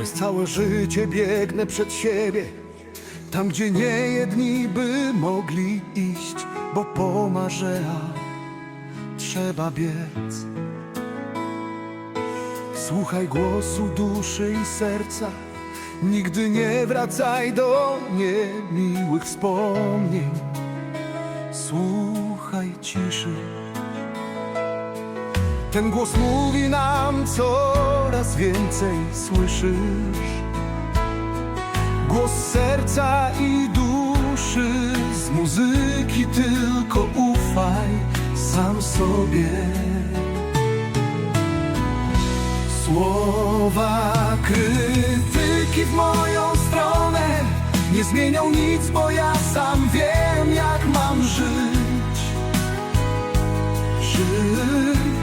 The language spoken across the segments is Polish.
Przez całe życie biegnę przed siebie. Tam, gdzie nie jedni by mogli iść Bo po marzenia trzeba biec. Słuchaj głosu duszy i serca Nigdy nie wracaj do niemiłych wspomnień. Słuchaj ciszy Ten głos mówi nam coraz więcej Słyszysz? Głos serca i duszy Z muzyki tylko ufaj sam sobie Słowa krytyki w moją stronę Nie zmienią nic, bo ja sam wiem jak mam żyć Żyć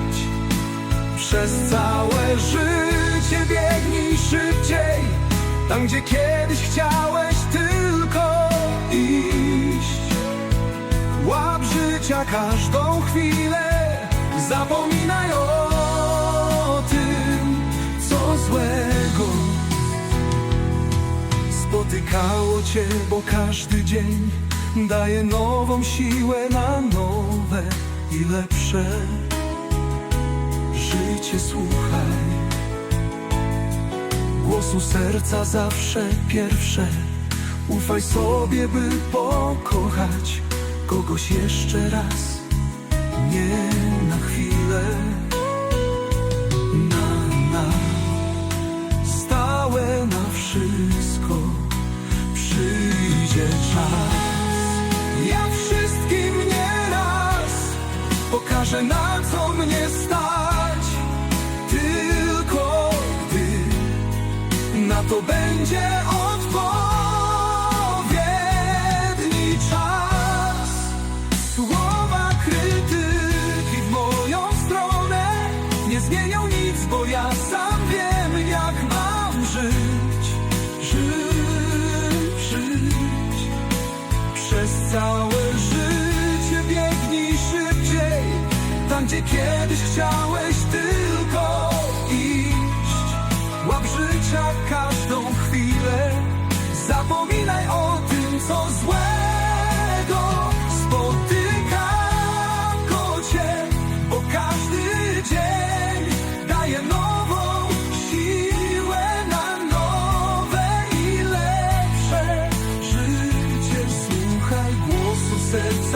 Przez całe życie biegnij szybciej. Tam gdzie kiedyś chciałeś tylko iść. Łap życia każdą chwilę Zapominaj o tym, co złego Spotykało cię, bo każdy dzień Daje nową siłę na nowe i lepsze Życie słuchaj. Głosu serca zawsze pierwsze. Ufaj sobie, by pokochać kogoś jeszcze raz. Nie na chwilę. Na, na. Stałe na wszystko Przyjdzie czas. Ja wszystkim nieraz Pokażę na to będzie odpowiedni czas. Słowa krytyki w moją stronę nie zmienią nic, bo ja sam wiem, jak mam żyć. Żyć, żyć. Przez całe życie biegnij szybciej, tam gdzie kiedyś chciałeś tylko sense